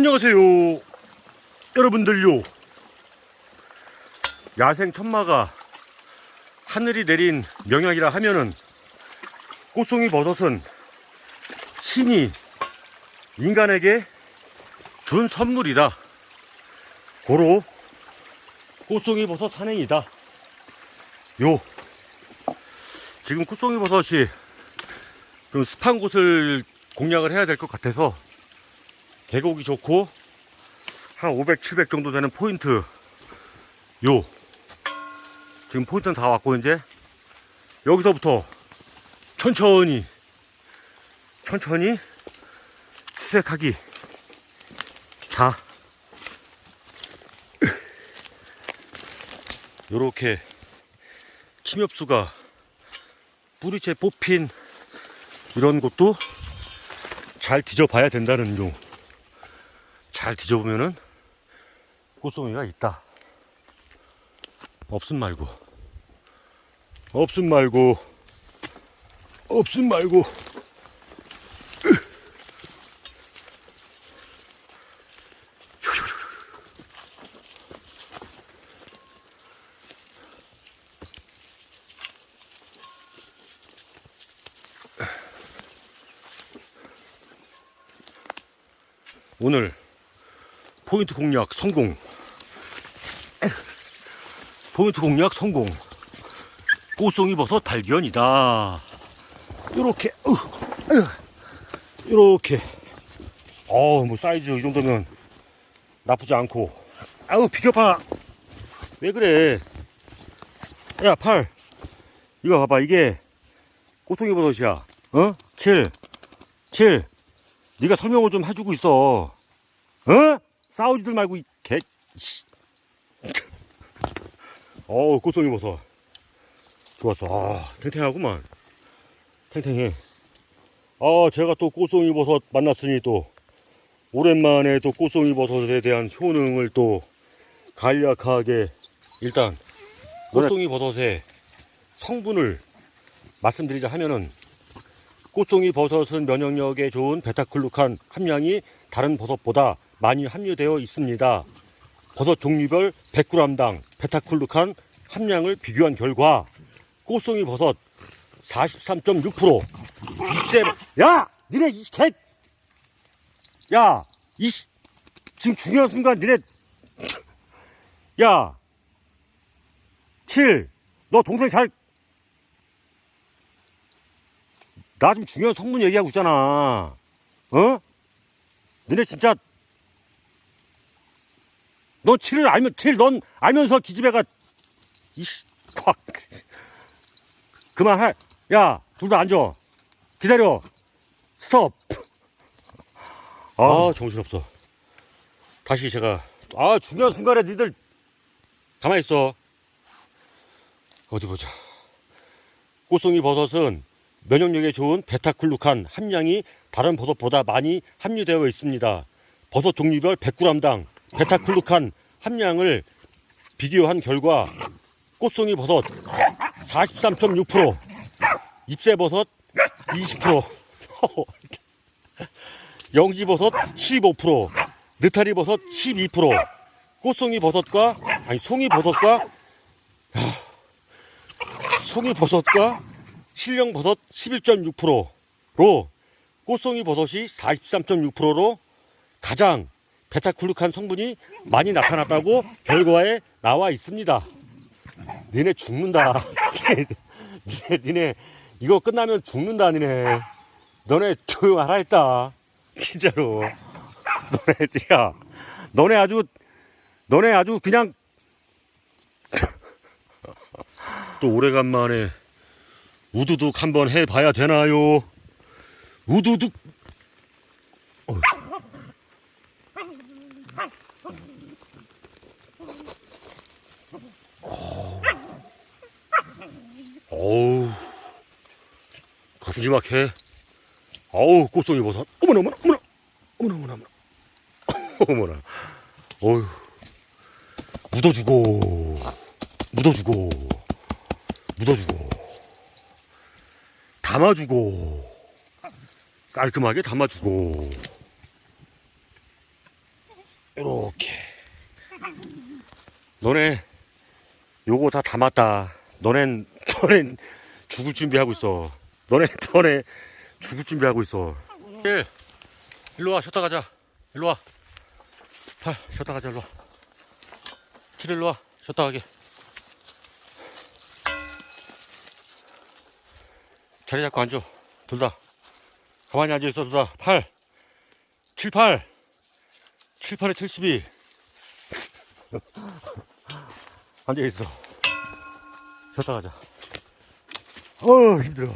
안녕하세요. 여러분들요. 야생 천마가 하늘이 내린 명약이라 하면은 꽃송이 버섯은 신이 인간에게 준 선물이다. 고로 꽃송이 버섯 산행이다. 요. 지금 꽃송이 버섯이 좀 습한 곳을 공략을 해야 될 것 같아서 계곡이 좋고 한 500, 700 정도 되는 포인트. 요. 지금 포인트는 다 왔고 이제 여기서부터 천천히 천천히 수색하기. 자. 요렇게 침엽수가 뿌리채 뽑힌 이런 곳도 잘 뒤져봐야 된다는 중. 잘 뒤져보면은 꽃송이가 있다. 없음 말고. 없음 말고. 없음 말고. 오늘 포인트 공략 성공. 포인트 공략 성공. 꽃송이 버섯 발견이다. 요렇게, 어, 어, 요렇게. 어, 뭐 사이즈 이 정도면 나쁘지 않고. 아우, 비켜봐. 왜 그래? 야, 팔. 이거 봐봐. 이게 꽃송이 버섯이야. 어? 7. 7. 네가 설명을 좀 해주고 있어. 어? 싸우지들 말고 이 개. 씨. 어우 꽃송이 버섯. 좋았어. 아 탱탱하구만. 탱탱해. 아 제가 또 꽃송이 버섯 만났으니 또 오랜만에 또 꽃송이 버섯에 대한 효능을 또 간략하게 일단 꽃송이 버섯의 성분을 말씀드리자 하면은 꽃송이 버섯은 면역력에 좋은 베타글루칸 함량이 다른 버섯보다 많이 함유되어 있습니다. 버섯 종류별 100g당 베타글루칸 함량을 비교한 결과 꽃송이 버섯 43.6% 잎새 야! 니네 이 개! 야! 이 씨- 지금 중요한 순간 니네 야! 7! 너 동생 잘 나 지금 중요한 성분 얘기하고 있잖아. 어? 너네 진짜 너 7을 알면 7넌 알면서 기집애가. 이씨 확 그만할 야둘 다 앉아. 기다려. 스톱. 아 정신없어. 다시 제가 아 중요한 순간에 니들 가만히 있어. 어디 보자. 꽃송이 버섯은 면역력에 좋은 베타글루칸 함량이 다른 버섯보다 많이 함유되어 있습니다. 버섯 종류별 100g당 베타글루칸 함량을 비교한 결과 꽃송이 버섯 43.6%, 잎새 버섯 20%, 영지 버섯 15%, 느타리 버섯 12%, 꽃송이 버섯과 아니 송이 버섯과 송이 버섯과 실령 버섯 11.6%로 꽃송이 버섯이 43.6%로 가장 베타글루칸 성분이 많이 나타났다고 결과에 나와 있습니다. 니네 죽는다. 니네, 니네 이거 끝나면 죽는다 니네. 너네 조용하라 했다. 진짜로. 너네들이야. 너네 아주 너네 아주 그냥 또 오래간만에 우두둑 한번 해봐야 되나요? 우두둑. 어우, 큼지막해. 어우, 꽃송이 버섯. 어머나, 어머나, 어머나, 어머나, 어머나, 어머나, 어머나. 어휴, 묻어주고, 묻어주고, 묻어주고. 담아주고 깔끔하게 담아주고 요렇게. 너네 요거 다 담았다. 너넨 너넨 죽을 준비하고 있어. 너네 너네 죽을 준비하고 있어. 예. 일로 와 쉬었다 가자. 일로 와. 팔 쉬었다 가자 일로 와. 칠 일로 와 쉬었다 가게. 자리 잡고 앉아. 둘 다. 가만히 앉아 있어 둘 다. 팔. 7, 8. 7, 8에 72. 앉아 있어. 쉬었다 가자. 어 힘들어.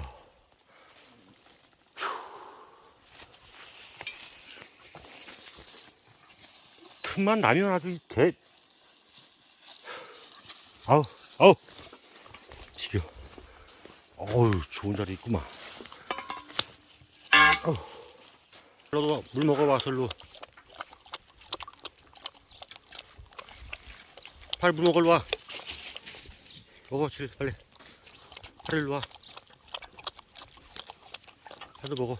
틈만 나면 아주 이 개. 아우 아우 지겨. 어우 좋은 자리 있구만. 어우. 너도 물 먹어봐 설로. 팔 물 먹으러 와. 먹어 칠 빨리. 팔 일로 와. 팔도 먹어.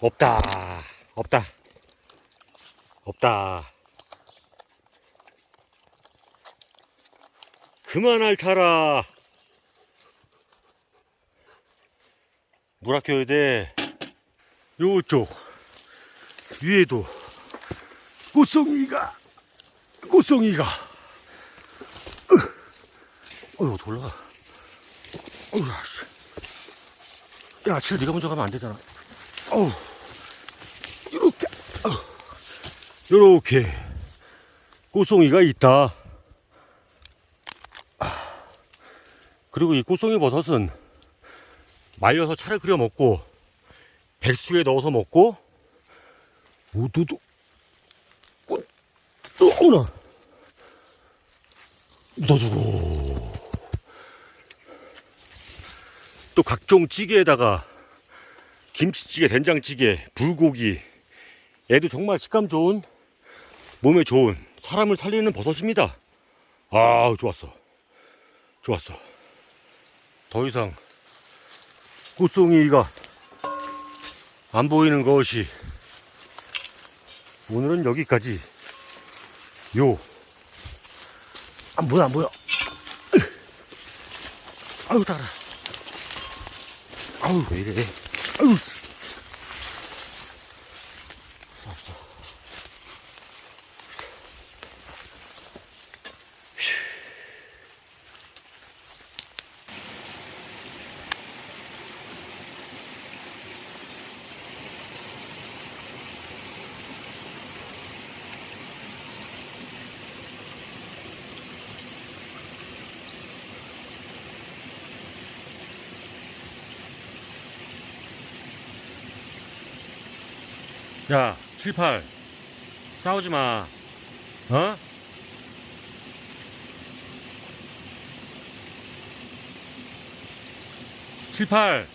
없다. 없다. 없다. 그만 앓다라. 물 아껴야 돼. 요쪽 위에도 꽃송이가 꽃송이가. 어휴 올라가. 어휴 씨. 야 지금 네가 먼저 가면 안 되잖아. 어우. 이렇게. 이렇게. 꽃송이가 있다 그리고 이 꽃송이 버섯은 말려서 차를 끓여 먹고 백숙에 넣어서 먹고 우두두 어, 어머나 넣어주고 또 각종 찌개에다가 김치찌개, 된장찌개, 불고기. 애도 정말 식감 좋은 몸에 좋은 사람을 살리는 버섯입니다. 아 좋았어. 좋았어 더 이상 꽃송이가 안 보이는 것이 오늘은 여기까지. 요. 안 보여 안 보여. 아유 따라. 아유 왜 이래. 아유 야, 7, 8. 싸우지 마. 어? 칠팔